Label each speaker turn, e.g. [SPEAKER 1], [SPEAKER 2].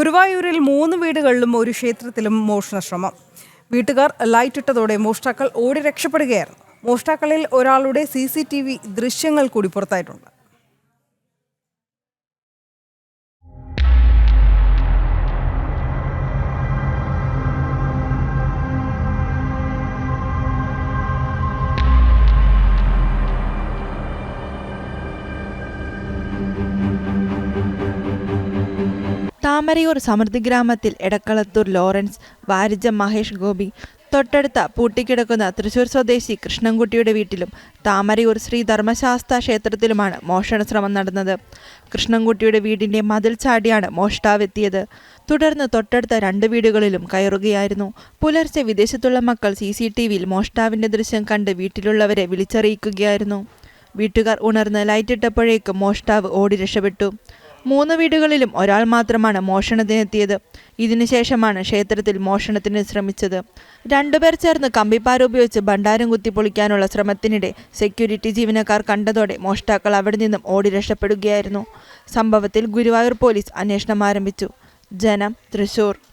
[SPEAKER 1] ഗുരുവായൂരിൽ മൂന്ന് വീടുകളിലും ഒരു ക്ഷേത്രത്തിലും മോഷണശ്രമം. വീട്ടുകാർ ലൈറ്റ് ഇട്ടതോടെ മോഷ്ടാക്കൾ ഓടി രക്ഷപ്പെടുകയായിരുന്നു. മോഷ്ടാക്കളിൽ ഒരാളുടെ സി സി ടി വി ദൃശ്യങ്ങൾ കൂടി പുറത്തായിട്ടുണ്ട്.
[SPEAKER 2] താമരയൂർ സമൃദ്ധി ഗ്രാമത്തിൽ എടക്കളത്തൂർ ലോറൻസ് വാരിജ മഹേഷ് ഗോപി തൊട്ടടുത്ത പൂട്ടിക്കിടക്കുന്ന തൃശൂർ സ്വദേശി കൃഷ്ണൻകുട്ടിയുടെ വീട്ടിലും താമരയൂർ ശ്രീ ധർമ്മശാസ്ത ക്ഷേത്രത്തിലുമാണ് മോഷണ ശ്രമം നടന്നത്. കൃഷ്ണൻകുട്ടിയുടെ വീടിന്റെ മതിൽ ചാടിയാണ് മോഷ്ടാവ് എത്തിയത് തുടർന്ന് തൊട്ടടുത്ത രണ്ട് വീടുകളിലും കയറുകയായിരുന്നു. പുലർച്ചെ വിദേശത്തുള്ള മക്കൾ സി സി ടി വിയിൽ മോഷ്ടാവിന്റെ ദൃശ്യം കണ്ട് വീട്ടിലുള്ളവരെ വിളിച്ചറിയിക്കുകയായിരുന്നു. വീട്ടുകാർ ഉണർന്ന് ലൈറ്റിട്ടപ്പോഴേക്കും മോഷ്ടാവ് ഓടി രക്ഷപ്പെട്ടു. മൂന്ന് വീടുകളിലും ഒരാൾ മാത്രമാണ് മോഷണത്തിനെത്തിയത്. ഇതിനുശേഷമാണ് ക്ഷേത്രത്തിൽ മോഷണത്തിന് ശ്രമിച്ചത്. രണ്ടുപേർ ചേർന്ന് കമ്പിപ്പാര ഉപയോഗിച്ച് ഭണ്ഡാരം കുത്തി പൊളിക്കാനുള്ള ശ്രമത്തിനിടെ സെക്യൂരിറ്റി ജീവനക്കാർ കണ്ടതോടെ മോഷ്ടാക്കൾ അവിടെ നിന്നും ഓടി രക്ഷപ്പെടുകയായിരുന്നു. സംഭവത്തിൽ ഗുരുവായൂർ പോലീസ് അന്വേഷണം ആരംഭിച്ചു. ജനം തൃശൂർ.